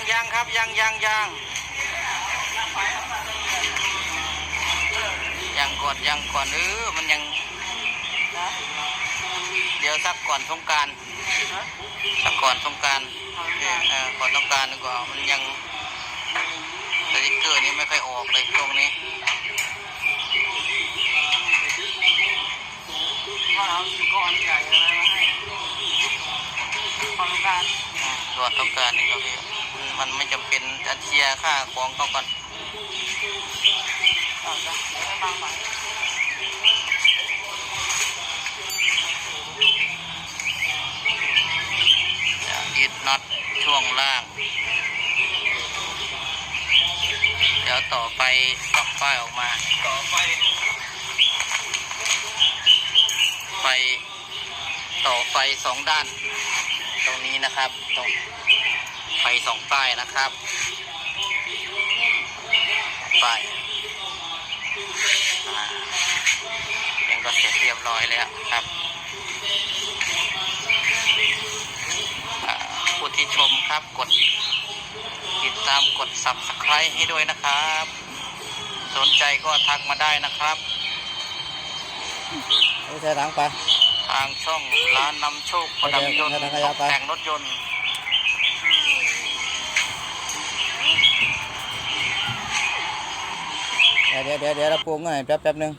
ยังยังครับยังยังยังยังก่อนยังก่อนเออมันยัง เดี๋ยวสักก่อนสงกรารสักก่อนสงกรารเออก่อนสงกรารดีกว่ามันยังสติ๊กเกอร์นี้ไม่ค่อยออกเลยตรงนี้ว่าเอาก้อนใหญ่อะไรมาให้ของการอืมก่อนสงกรารนี่ก็พี่ มันไม่จำเป็นจะเชียร์ค่าของเขาก่อนต่อจ้ะไม่บางหน่อยยึดน็อตช่วงล่าง เดี๋ยวต่อไปปักป้ายออกมา ต่อไป ไฟ ต่อไฟสองด้าน ตรงนี้นะครับ ตรง ไฟสองป้ายนะครับป้ายอ่าเป็นก็เสร็จเรียบร้อยแล้วครับอ่าผู้ที่ชมครับกด ติดตามกด subscribe ให้ด้วยนะครับ สนใจก็ทักมาได้นะครับไม่ใช่ถังไป ทางช่องร้านนำโชคประดับยนต์โอเคตโอกเคแต่งรถยนต์ ดี๋ยวเดี๋ยวเดี๋ยวเราปรุงหน่อยแป๊บแป๊บนึง